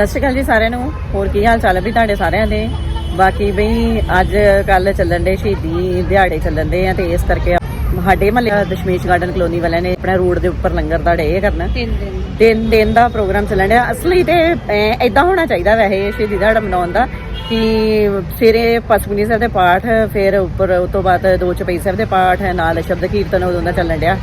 ਸਤਿ ਸ਼੍ਰੀ ਅਕਾਲ ਜੀ ਸਾਰਿਆਂ ਨੂੰ। ਹੋਰ ਕੀ ਹਾਲ ਚਾਲ ਹੈ ਵੀ ਤੁਹਾਡੇ ਸਾਰਿਆਂ ਦੇ? ਬਾਕੀ ਬਈ ਅੱਜ ਕੱਲ ਚੱਲਣ ਦੇ ਸ਼ਹੀਦੀ ਦਿਹਾੜੇ ਚੱਲਣ ਦੇ ਆ ਤੇ ਇਸ ਕਰਕੇ ਸਾਡੇ ਮਹੱਲੇ ਦਸ਼ਮੇਸ਼ ਗਾਰਡਨ ਕਲੋਨੀ ਵਾਲਿਆਂ ਨੇ ਆਪਣਾ ਰੋਡ ਦੇ ਉੱਪਰ ਲੰਗਰ ਦਾ ਡੇ ਕਰਨਾ। ਤਿੰਨ ਦਿਨ। ਦਾ ਪ੍ਰੋਗਰਾਮ ਚੱਲਣ ਡਿਆ। ਅਸਲੀ ਤੇ ਐਦਾਂ ਹੋਣਾ ਚਾਹੀਦਾ ਵੈਸੇ ਸ਼ਹੀਦੀ ਦਿਹਾੜਾ ਮਨਾਉਣ ਦਾ ਕਿ ਸਵੇਰੇ ਪਸਮਨੀ ਸਾਹਿਬ ਦੇ ਪਾਠ ਫਿਰ ਉੱਪਰ ਉਸ ਤੋਂ ਬਾਅਦ ਦੋ ਚਪਈ ਸਾਹਿਬ ਦੇ ਪਾਠ ਨਾਲ ਸ਼ਬਦ ਕੀਰਤਨ ਉਦੋਂ ਦਾ ਚੱਲਣ ਡਿਆ।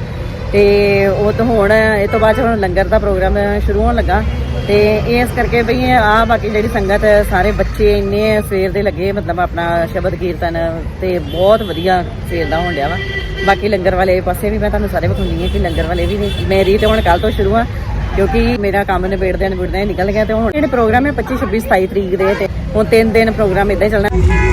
ਤੇ ਉਹ ਤੋਂ ਹੁਣ ਇਹ ਤੋਂ ਬਾਅਦ 'ਚ ਹੁਣ ਲੰਗਰ ਦਾ ਪ੍ਰੋਗਰਾਮ ਸ਼ੁਰੂ ਹੋਣ ਲੱਗਾ। ਤੇ ਇਸ ਕਰਕੇ ਬਈ ਆ ਬਾਕੀ ਜਿਹੜੀ ਸੰਗਤ ਸਾਰੇ ਬੱਚੇ ਇੰਨੇ ਸਵੇਰ ਦੇ ਲੱਗੇ, ਮਤਲਬ ਆਪਣਾ ਸ਼ਬਦ ਕੀਰਤਨ ਤੇ ਬਹੁਤ ਵਧੀਆ ਸਵੇਰ ਦਾ ਹੋਣ ਡਿਆ ਵਾ। ਬਾਕੀ ਲੰਗਰ ਵਾਲੇ ਪਾਸੇ ਵੀ ਮੈਂ ਤੁਹਾਨੂੰ ਸਾਰੇ ਵਿਖਾਉਂਦੀ ਹਾਂ ਕਿ ਲੰਗਰ ਵਾਲੇ ਵੀ ਨੇ। ਮੇਰੀ ਤੇ ਹੁਣ ਕੱਲ ਤੋਂ ਸ਼ੁਰੂ ਆ ਕਿਉਂਕਿ ਮੇਰਾ ਕੰਮ ਨਿਬੇੜਦੇ ਨਿਬੇੜਦੇ ਨਿਕਲ ਗਿਆ ਤੇ ਹੁਣ ਜਿਹੜੇ ਪ੍ਰੋਗਰਾਮ ਹੈ 25 26 27 ਤਰੀਕ ਦੇ ਤੇ ਹੁਣ ਤਿੰਨ ਦਿਨ ਪ੍ਰੋਗਰਾਮ ਇਦਾਂ ਹੀ ਚੱਲਣਾ।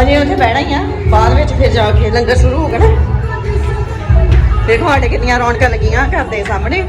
ਅਜੇ ਉੱਥੇ ਬਹਿਣਾ ਹੀ ਆ। ਬਾਅਦ ਵਿੱਚ ਫਿਰ ਜਾ ਕੇ ਲੰਗਰ ਸ਼ੁਰੂ ਹੋ ਗਿਆ ਨਾ। ਦੇਖੋ ਸਾਡੇ ਕਿੰਨੀਆਂ ਰੌਣਕਾਂ ਲੱਗੀਆਂ ਘਰ ਦੇ ਸਾਹਮਣੇ।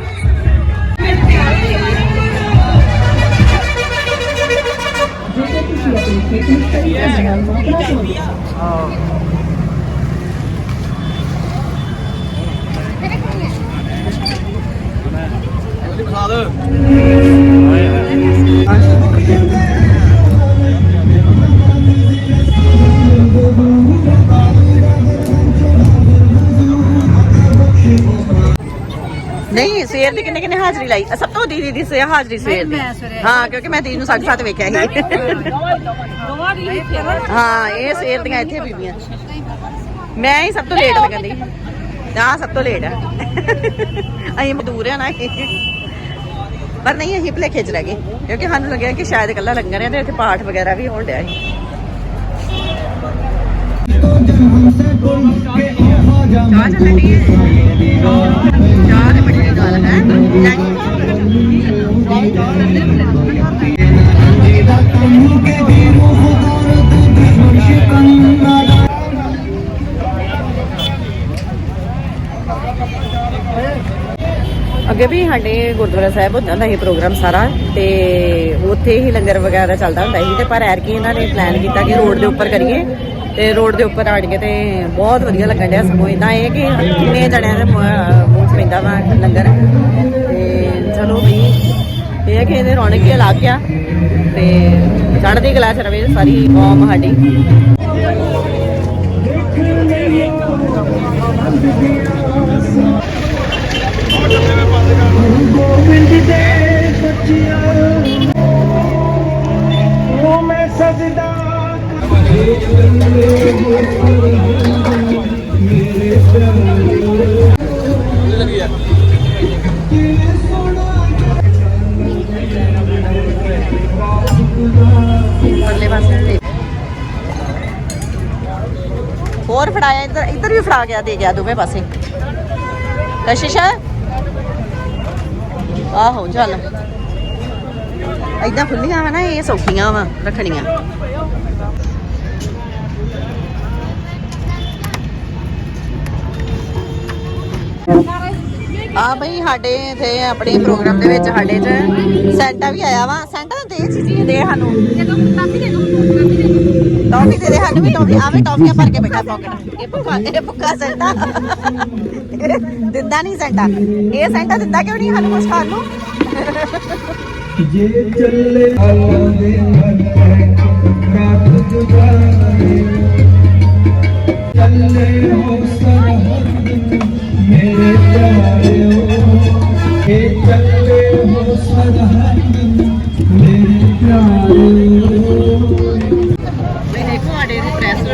ਨਹੀਂ ਸਵੇਰ ਦੀ ਕਿੰਨੇ ਕਿੰਨੇ ਹਾਜ਼ਰੀ ਲਾਈ? ਅ, ਸਭ ਤੋਂ ਦੀਦੀ ਦੀ ਸੇ ਹਾਜ਼ਰੀ ਸਵੇਰ ਦੀ। ਮੈਂ ਸਵੇਰੇ- ਹਾਂ ਕਿਉਂਕਿ ਮੈਂ ਦੀਦੀ ਨੂੰ 7:30 ਵੇਖਿਆ ਸੀ। ਹਾਂ ਇਹ ਸਵੇਰ ਦੀਆਂ ਇੱਥੇ ਬੀਬੀਆਂ। ਮੈਂ ਹੀ ਸਭ ਤੋਂ ਲੇਟ ਲੱਗਣ ਦੀ ਹਾਂ ਸਭ ਤੋਂ ਲੇਟ ਆ। ਅਸੀਂ ਮਜ਼ਦੂਰ ਆ ਨਾ ਇਹ। ਪਰ ਨਹੀਂ ਅਸੀਂ ਭਲੇਖੇ ਚ ਰਹਿ ਗਏ। ਕਿਉਂਕਿ ਸਾਨੂੰ ਲੱਗਿਆ ਕਿ ਸ਼ਾਇਦ ਇਕੱਲਾ ਲੰਗਰ ਹੈ ਤੇ ਇੱਥੇ ਪਾਠ ਵਗੈਰਾ ਵੀ ਹੋਣ ਡਿਆ ਸੀ। ਚਾਹ ਚੱਲਣ ਹੈ। ਅੱਗੇ ਵੀ ਸਾਡੇ ਗੁਰਦੁਆਰਾ ਸਾਹਿਬ ਹੁੰਦਾ ਹੁੰਦਾ ਸੀ ਪ੍ਰੋਗਰਾਮ ਸਾਰਾ ਤੇ ਉੱਥੇ ਹੀ ਲੰਗਰ ਵਗੈਰਾ ਚੱਲਦਾ ਹੁੰਦਾ ਸੀ ਤੇ ਪਰ ਐਰਕੀ ਇਹਨਾਂ ਨੇ ਪਲਾਨ ਕੀਤਾ ਕਿ ਰੋਡ ਦੇ ਉੱਪਰ ਕਰੀਏ ਤੇ ਰੋਡ ਦੇ ਉੱਪਰ ਆੜ ਕੇ ਤੇ ਬਹੁਤ ਵਧੀਆ ਲੱਗਣ ਡਿਆ ਸਗੋਂ ਇਦਾਂ ਇਹ ਕਿ ਕਿੰਨੇ ਜਣਿਆਂ ਦੇ ਮੂੰਹ ਪੈਂਦਾ ਵਾ ਲੰਗਰ। ਤੇ ਚਲੋ ਵੀ ਇਹ ਹੈ ਕਿ ਇਹਦੇ ਰੌਣਕ ਹੀ ਅਲੱਗ ਆ ਤੇ ਚੜ੍ਹਦੀ ਕਲਾ ਚ ਰਵੇ ਸਾਰੀ ਕੌਮ ਸਾਡੀ। ਹੋਰ ਫੜਾਇਆ, ਇੱਧਰ ਇੱਧਰ ਵੀ ਫੜਾ ਗਿਆ, ਦੇ ਗਿਆ ਦੋਵੇਂ ਪਾਸੇ। ਕਸ਼ਿਸ਼ ਆਹੋ, ਚੱਲ। ਏਦਾਂ ਖੁੱਲੀਆਂ ਵਾ ਨਾ, ਇਹ ਸੌਖੀਆਂ ਵਾ, ਰੱਖਣੀਆਂ। ਆ ਬਈ, ਸਾਡੇ ਇਥੇ ਆਪਣੇ ਪ੍ਰੋਗਰਾਮ ਦੇ ਵਿੱਚ ਸਾਡੇ ਚ ਸੈਂਟਾ ਵੀ ਆਇਆ ਵਾ। ਸੈਂਟਾ ਦੇ ਚੀਜ਼ੀ ਦੇ ਸਾਨੂੰ। ਟੌਫੀ ਦੇ ਦੇ ਸਾਨੂੰ ਵੀ ਟੌਫੀ ਆਵੇਂ ਟੌਫੀਆਂ ਭਰ ਕੇ ਬੈਠਾ ਪਾਕਟ ਇਹ ਭੁੱਖਾ ਇਹ ਭੁੱਖਾ ਸੈਂਟਾ। ਦਿੰਦਾ ਨਹੀਂ ਸੈਂਟਾ। ਇਹ ਸੈਂਟਾ ਦਿੰਦਾ ਕਿਉਂ ਨਹੀਂ ਸਾਨੂੰ ਕੁਛ ਖਾਣ ਨੂੰ? ਜੇ ਚੱਲੇ ਆਲਾ ਦੇ ਮਨ ਰਾਤ ਜੁਗਾਏ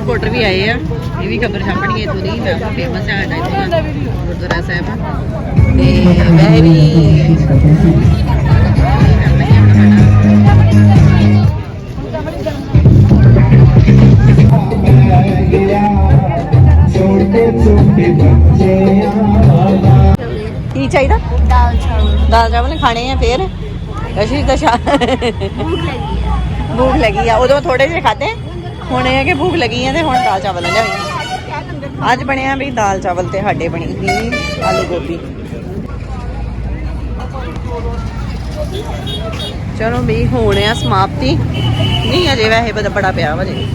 ਰਿਪੋਰਟਰ ਵੀ ਆਏ ਆ ਇਹ ਵੀ ਖਬਰ ਛਾਪਣਗੇ ਇਥੋਂ ਦੀ ਮੈਂ ਫੇਮਸ ਹੈ ਸਾਡਾ ਇੱਥੋਂ ਦਾ ਗੁਰਦੁਆਰਾ ਸਾਹਿਬ ਤੇ ਵੈਸੇ ਵੀ ਛੋਟੇ ਛੋਟੇ ਬੱਚੇ ਆ ਕੀ ਚਾਹੀਦਾ ਦਾਲ ਚਾਵਲ ਦਾਲ ਚਾਵਲ ਖਾਣੇ ਆ ਫੇਰ ਕਸ਼ੀ ਤਾਂ ਸ਼ਾ ਭੁੱਖ ਲੱਗੀ ਹੈ ਭੂਖ ਲੱਗੀ ਆ ਉਦੋਂ ਥੋੜੇ ਜਿਹੇ ਖਾਦੇ ਹੁਣ ਇਹ ਹੈ ਕਿ ਭੂਖ ਲੱਗੀ ਆ ਤੇ ਹੁਣ ਦਾਲ ਚਾਵਲ ਲਿਆਈ ਅੱਜ ਬਣਿਆ ਵੀ ਦਾਲ ਚਾਵਲ ਤੇ ਸਾਡੇ ਬਣੀ ਸੀ ਆਲੂ ਗੋਭੀ। ਚਲੋ ਵੀ ਹੋਣ ਆ ਸਮਾਪਤੀ। ਨਹੀਂ ਅਜੇ ਵੈਸੇ ਬੜਾ ਬੜਾ ਪਿਆ ਵਾ ਜੀ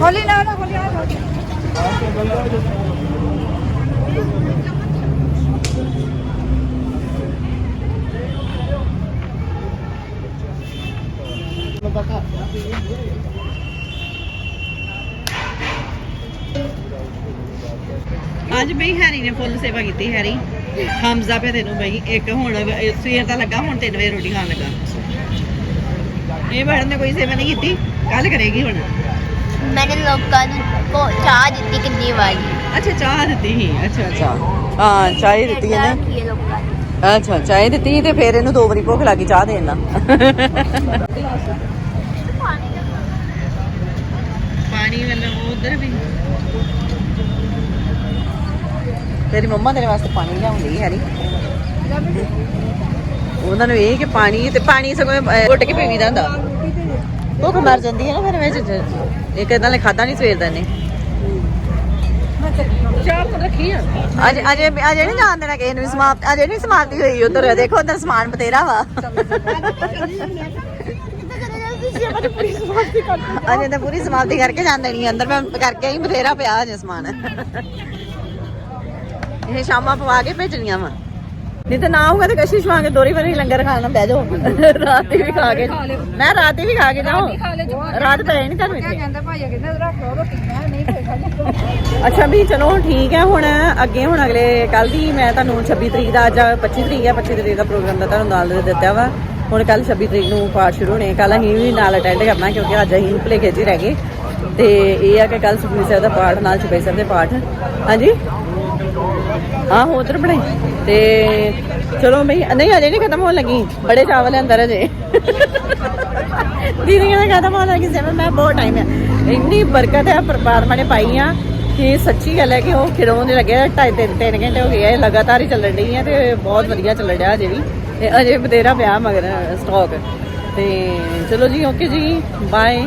ਹੋਲੀ ਲਾ ਹੋਲੀ ਆ ਅੱਜ ਬਈ ਹੈਰੀ ਨੇ ਫੁੱਲ ਸੇਵਾ ਕੀਤੀ ਹੈਰੀ। ਹਮਜ਼ਾ ਪੇ ਤੈਨੂੰ ਬਈ ਇੱਕ ਹੁਣ ਸਵੇਰ ਦਾ ਲੱਗਾ ਹੁਣ 3 ਵਜੇ ਰੋਟੀ ਖਾਣ ਲੱਗਾ। ਇਹ ਮੈਡਮ ਨੇ ਕੋਈ ਸੇਵਾ ਨਹੀਂ ਕੀਤੀ ਕੱਲ ਕਰੇਗੀ ਹੁਣ। ਮੈंने ਲੋਕਾਂ ਨੂੰ ਚਾਹ ਦਿੱਤੀ ਕਿੰਨੀ ਵਾਰੀ। ਅੱਛਾ ਚਾਹ ਦਿੱਤੀ ਸੀ ਅੱਛਾ ਅੱਛਾ। ਹਾਂ ਚਾਹ ਦਿੱਤੀ ਇਹਨੇ। ਹੈ ਅੱਛਾ ਚਾਹ ਦਿੱਤੀ ਤੇ ਫਿਰ ਇਹਨੂੰ ਦੋ ਵਾਰੀ ਭੁੱਖ ਲੱਗੀ ਚਾਹ ਦੇਣ ਨਾਲ ਪਾਣੀ ਮਤਲਬ ਉਧਰ ਵੀ। ਤੇਰੀ ਮੰਮਾ ਤੇਰੇ ਵਾਸਤੇ ਪਾਣੀ ਲਿਆਉਂਦੀ ਹੈ ਨਹੀਂ ਉਹਨਾਂ ਨੂੰ ਇਹ ਕਿ ਪਾਣੀ ਤੇ ਪਾਣੀ ਸਗੋਂ ਘੁੱਟ ਕੇ ਪੀਵੀਦਾ ਹੁੰਦਾ। ਭੁੱਖ ਮਰ ਜਾਂਦੀ ਹੈ ਨਾ ਫਿਰ ਵਿੱਚ ਇੱਕ ਇਦਾਂ ਲੈ ਖਾਦਾ ਨਹੀਂ ਸਵੇਰ ਦਾ ਨੇ ਅਜੇ ਅਜੇ ਅਜੇ ਨਹੀਂ ਜਾਣ ਦੇਣਾ ਕਿਸੇ ਨੂੰ ਵੀ ਸਮਾਪਤ ਅਜੇ ਨਹੀਂ ਸਮਾਪਤੀ ਹੋਈ ਉਧਰ। ਦੇਖੋ ਉਧਰ ਸਮਾਨ ਬਤੇਰਾ ਵਾ। ਅਜੇ ਤਾਂ ਪੂਰੀ ਸਮਾਪਤੀ ਕਰਕੇ ਜਾਣ ਦੇਣੀ ਆ। ਅੰਦਰ ਮੈਂ ਕਰਕੇ ਹੀ ਬਥੇਰਾ ਪਿਆ ਅਜੇ ਸਮਾਨ। ਇਹ ਸ਼ਾਮਾਂ ਪਵਾ ਕੇ ਭੇਜਣੀਆਂ ਵਾ। ਨਹੀਂ ਤੇ ਨਾ ਹੋਊਗਾ ਤੇ ਕਸ਼ਿਸ਼ ਵਾਂਗੇ ਦੋਰੀ ਵਾਰੀ ਲੰਗਰ ਖਾਣਾ ਬਹਿ ਜਾਓ। ਰਾਤੀ ਵੀ ਖਾ ਕੇ। ਮੈਂ ਰਾਤੀ ਵੀ ਖਾ ਕੇ ਜਾਓ ਖਾ ਲੈ ਜੋ ਰਾਤ ਪਏ ਨਹੀਂ ਤੁਹਾਨੂੰ ਇੱਥੇ ਕਹਿੰਦਾ ਭਾਈ ਕਹਿੰਦਾ ਰੱਖ ਲਓ ਰੋਟੀ। ਮੈਂ ਨਹੀਂ ਕੋਈ ਖਾਣੀ ਅੱਛਾ ਵੀ ਚਲੋ ਠੀਕ ਹੈ ਹੁਣ ਅੱਗੇ ਹੁਣ ਅਗਲੇ ਕੱਲ ਦੀ ਮੈਂ ਤੁਹਾਨੂੰ 26 ਤਰੀਕ ਦਾ ਅੱਜ 25 ਤਰੀਕ ਹੈ 25 ਤਰੀਕ ਦਾ ਪ੍ਰੋਗਰਾਮ ਦਾ ਤੁਹਾਨੂੰ ਨਾਲ ਦੇ ਦਿੱਤਾ ਵਾ। ਹੁਣ ਕੱਲ 26 ਤਰੀਕ ਨੂੰ ਪਾਠ ਸ਼ੁਰੂ ਹੋਣੇ ਕੱਲ ਅਸੀਂ ਵੀ ਨਾਲ ਅਟੈਂਡ ਕਰਨਾ ਕਿਉਂਕਿ ਅੱਜ ਅਸੀਂ ਭੁਲੇਖੇ ਹੀ ਰਹਿ ਗਏ। ਤੇ ਇਹ ਆ ਕਿ ਕੱਲ ਸੁਖਮਨੀ ਸਾਹਿਬ ਦਾ ਪਾਠ ਨਾਲ ਚੁਪਈ ਸਾਹਿਬ ਦੇ ਪਾਠ। ਹਾਂਜੀ? ਹਾਂ ਉਧਰ ਬਣਾਈ। ਤੇ ਚਲੋ ਬਈ, ਨਹੀਂ, ਅਜੇ ਨਹੀਂ ਖਤਮ ਹੋਣ ਲੱਗੀ। ਬੜੇ ਚਾਵਲ ਅੰਦਰ ਅਜੇ। ਦੀਦੀ ਕਹਿੰਦਾ ਖਤਮ ਹੋਣ ਲੱਗੀ ਸੇਵਨ ਮੈਂ ਬਹੁਤ ਟਾਈਮ ਹੈ ਇੰਨੀ ਬਰਕਤ ਹੈ ਪਰਮਾਤਮਾ ਨੇ ਪਾਈ ਆ, ਕਿ ਸੱਚੀ ਗੱਲ ਹੈ ਕਿ ਉਹ ਖਿੜੋਂ ਦੇ ਲੱਗੇ ਢਾਈ ਤਿੰਨ ਤਿੰਨ ਘੰਟੇ ਹੋ ਗਏ ਆ, ਇਹ ਲਗਾਤਾਰ ਹੀ ਚੱਲਣ ਡਈ ਆ ਤੇ ਬਹੁਤ ਵਧੀਆ ਚੱਲਣ ਡਿਆ ਅਜੇ ਵੀ। ਤੇ ਅਜੇ ਬਤੇਰਾ ਪਿਆ ਮਗਰ ਸਟਾਕ ਤੇ ਚਲੋ ਜੀ ਓਕੇ ਜੀ ਬਾਏ